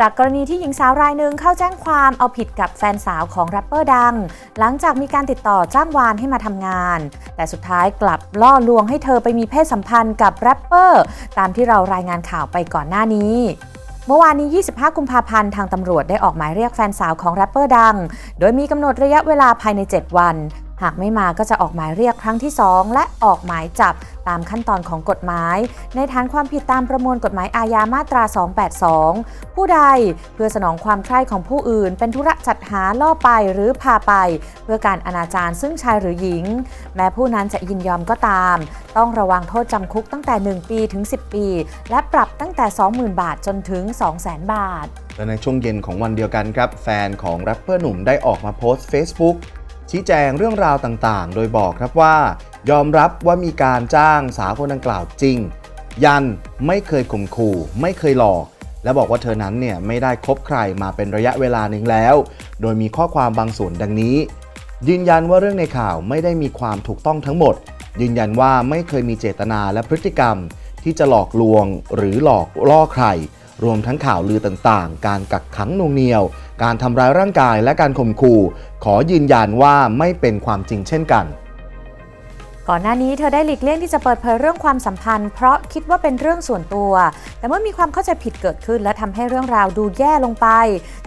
จากกรณีที่หญิงสาวรายหนึ่งเข้าแจ้งความเอาผิดกับแฟนสาวของแรปเปอร์ดัง หลังจากมีการติดต่อจ้างวานให้มาทำงาน แต่สุดท้ายกลับล่อลวงให้เธอไปมีเพศสัมพันธ์กับแรปเปอร์ตามที่เรารายงานข่าวไปก่อนหน้านี้เมื่อวานนี้ 25 กุมภาพันธ์ ทางตำรวจได้ออกหมายเรียกแฟนสาวของแรปเปอร์ดัง โดยมีกำหนดระยะเวลาภายใน 7 วัน หากไม่มาก็จะออกหมายเรียกครั้งที่ 2 และออกหมายจับตามขั้นตอนของกฎหมาย ในฐานความผิดตามประมวลกฎหมายอาญามาตรา 282 ผู้ใดเพื่อสนองความใคร่ของผู้อื่น เป็นธุระจัดหาล่อไปหรือพาไป เพื่อการอนาจารซึ่งชายหรือหญิง แม้ผู้นั้นจะยินยอมก็ตาม ต้องระวังโทษจำคุกตั้งแต่ 1 ปีถึง 10 ปี และปรับตั้งแต่ 20,000 บาทจนถึง 200,000 บาทและในช่วงเย็นของวันเดียวกันครับ แฟนของแรปเปอร์หนุ่มได้ออกมาโพสต์ Facebook ชี้แจงเรื่องราวต่างๆ โดยบอกครับว่า ยอมรับว่ามีการจ้างสาวคนดังกล่าวจริง ยันไม่เคยข่มขู่ ไม่เคยหลอก และบอกว่าเธอนั้นเนี่ยไม่ได้คบใครมาเป็นระยะเวลาหนึ่งแล้ว โดยมีข้อความบางส่วนดังนี้ ยืนยันว่าเรื่องในข่าวไม่ได้มีความถูกต้องทั้งหมด ยืนยันว่าไม่เคยมีเจตนาและพฤติกรรม ที่จะหลอกลวงหรือหลอกล่อใคร รวมทั้งข่าวลือต่างๆ การกักขังน่งเหนียว การทำร้ายร่างกายและการข่มขู่ขอยืนยันว่าไม่เป็นความจริงเช่นกัน ก่อนหน้านี้เธอได้หลีกเลี่ยงที่จะเปิดเผยเรื่องความสัมพันธ์ เพราะคิดว่าเป็นเรื่องส่วนตัว แต่เมื่อมีความเข้าใจผิดเกิดขึ้น และทำให้เรื่องราวดูแย่ลงไป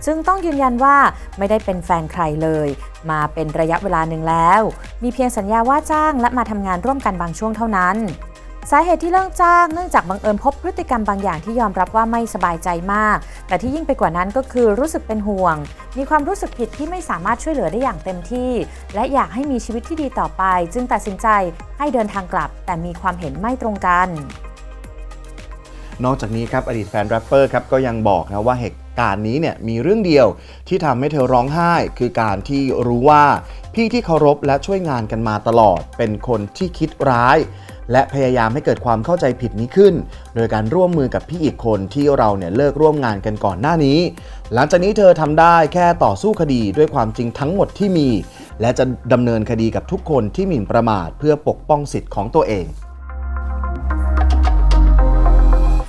จึงต้องยืนยันว่าไม่ได้เป็นแฟนใครเลย มาเป็นระยะเวลาหนึ่งแล้ว มีเพียงสัญญาว่าจ้างและมาทำงานร่วมกันบางช่วงเท่านั้น สาเหตุที่เลิกจ้างเนื่องจากบังเอิญพบพฤติกรรมบางอย่างที่ยอมรับว่าไม่สบายใจมาก แต่ที่ยิ่งไปกว่านั้นก็คือรู้สึกเป็นห่วง มีความรู้สึกผิดที่ไม่สามารถช่วยเหลือได้อย่างเต็มที่ และอยากให้มีชีวิตที่ดีต่อไป จึงตัดสินใจให้เดินทางกลับ แต่มีความเห็นไม่ตรงกัน นอกจากนี้ครับอดีตแฟนแรปเปอร์ครับก็ยังบอกนะว่าเหตุการณ์นี้เนี่ยมีเรื่องเดียวที่ทำให้เธอร้องไห้ คือการที่รู้ว่าพี่ที่เคารพและช่วยงานกันมาตลอด เป็นคนที่คิดร้าย และพยายามให้เกิดความเข้าใจผิดนี้ขึ้น โดยการร่วมมือกับพี่อีกคนที่เราเนี่ยเลิกร่วมงานกันก่อนหน้านี้ หลังจากนี้เธอทำได้แค่ต่อสู้คดีด้วยความจริงทั้งหมดที่มี และจะดำเนินคดีกับทุกคนที่หมิ่นประมาทเพื่อปกป้องสิทธิ์ของตัวเอง